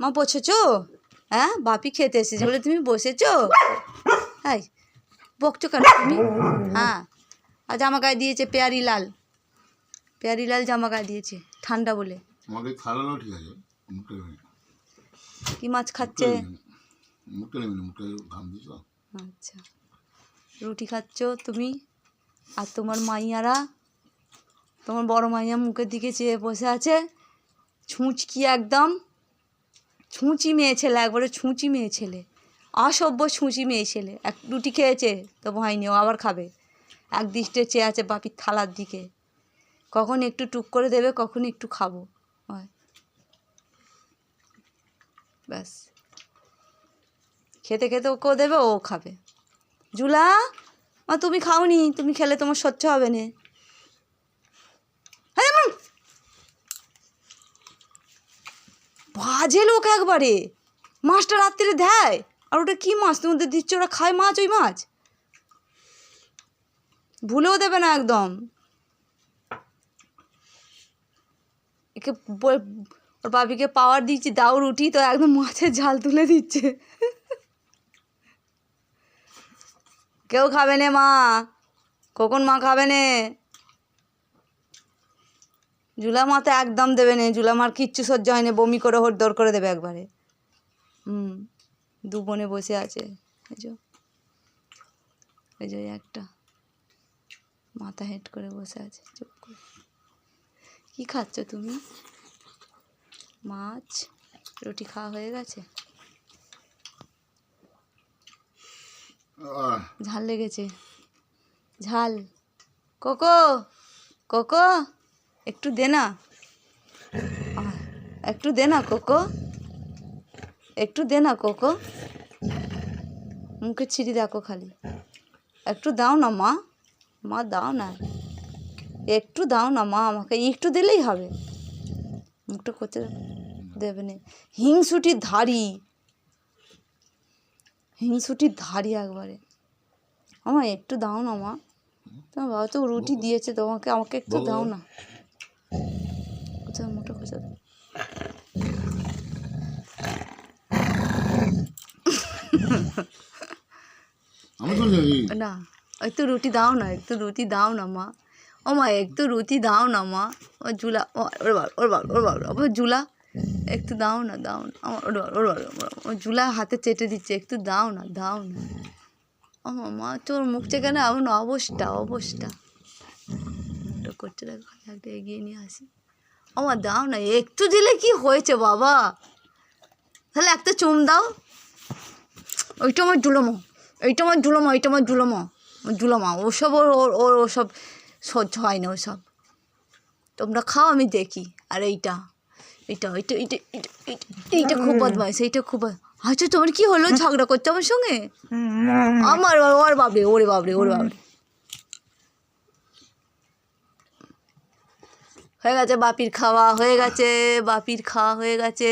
মা বসেছো? হ্যাঁ বাপি খেতে এসেছে। বলে তুমি বসেছো? হাই বকছো কেন তুমি? হ্যাঁ আর জামা গায়ে দিয়েছে পেয়ারি লাল। পেয়ারি লাল জামা গায়ে দিয়েছে ঠান্ডা বলে। কি মাছ খাচ্ছে? আচ্ছা। রুটি খাচ্ছ তুমি? আর তোমার মাইয়ারা? তোমার বড় মাইয়া মুখের দিকে চেয়ে বসে আছে। ছুঁচকি একদম। ছুঁচি মেয়ে ছেলে, একবারে ছুঁচি মেয়ে ছেলে। অসভ্য ছুঁচি মেয়ে ছেলে। এক রুটি খেয়েছে, তো হয়নি ও আবার খাবে। এক দৃষ্টে চেয়ে আছে বাপির থালার দিকে। কখন একটু টুক করে দেবে, কখন একটু খাব। হয়। ব্যাস। খেতে খেতে ওকেও দেবে, ও খাবে। জুলা, মা তুমি খাওনি, তুমি খেলে তোমার সহ্য হবে না আরে মা! বাজে লোক একবারে। মাছটা রাত্রিরে দেয়, আর ওটা কি মাছ? তুমি ওদের দিচ্ছ, ওরা খায় মাছ, ওই মাছ? ভুলেও দেবে না একদম। একে ওর বাবিকে পাওয়ার দিচ্ছি, দাও রুটি, তো একদম মাছের ঝাল তুলে দিচ্ছে। কেউ খাবে না মা, কখন মা খাবে না? জুলা মা তো একদম দেবে না জুলা মার কিচ্ছু সহ্য হয় না বমি করে হরদর করে দেবে একবারে। হুম দু বোনে বসে আছে। এই যে এই যে একটা। মাথা হেট করে বসে আছে চুপ করে। কী খাচ্ছ তুমি? মাছ রুটি খাওয়া হয়ে গেছে? ঝাল লেগেছে। ঝাল। কোকো কোকো। একটু দে না। একটু দে না, কোকো। একটু দে না, কোকো। মুখে ছিঁড়ি দেখো খালি। একটু দাও না, মা। মা, দাও না। একটু দাও না, মা, আমাকে। একটু দিলেই হবে। মুখটা করতে দেবে না। হিংসুটির ধারি হিংসুটির ধারি একবারে। আমার একটু দাও না, মা। তোমার বাবা তো রুটি দিয়েছে, তোমাকে, আমাকে একটু দাও না। কোথায় মুখটা কোথায় আমি তো জানি না একটু রুটি দাও না একটু রুটি দাও না মা। ও মা একটু রুটি দাও না মা। ও জুলা ওর বাবা ওর বাবা ওর বাবা ও জুলা। একটু দাও না দাও না। আমার ওর বাবা ওর বাবা ও জুলা হাতে চেটে দিচ্ছে একটু দাও না দাও না। ও মা তোর মুখ থেকে না এমন অবস্থা অবস্থা। করতে দেখো একটা এগিয়ে নিয়ে আসি। আমার দাও না একটু দিলে কি হয়েছে বাবা? তাহলে একটা চুম দাও। ওইটা আমার জুলোমো এইটা আমার জুলোমা এইটা আমার জুলোমা জুলোমা ওসব ওর ওর ওর ওসব সহ্য হয় না ওসব। তোমরা খাও আমি দেখি। আর এইটা এইটা এইটা এইটা এইটা খুব বদমাইশ এইটা খুব আচ্ছা তোমার কি হলো? ঝগড়া করছ আমার সঙ্গে? আমার ওর বাবরে ওরে বাবরে ওরে বাবরে হয়ে গেছে বাপির খাওয়া হয়ে গেছে বাপির খাওয়া হয়ে গেছে।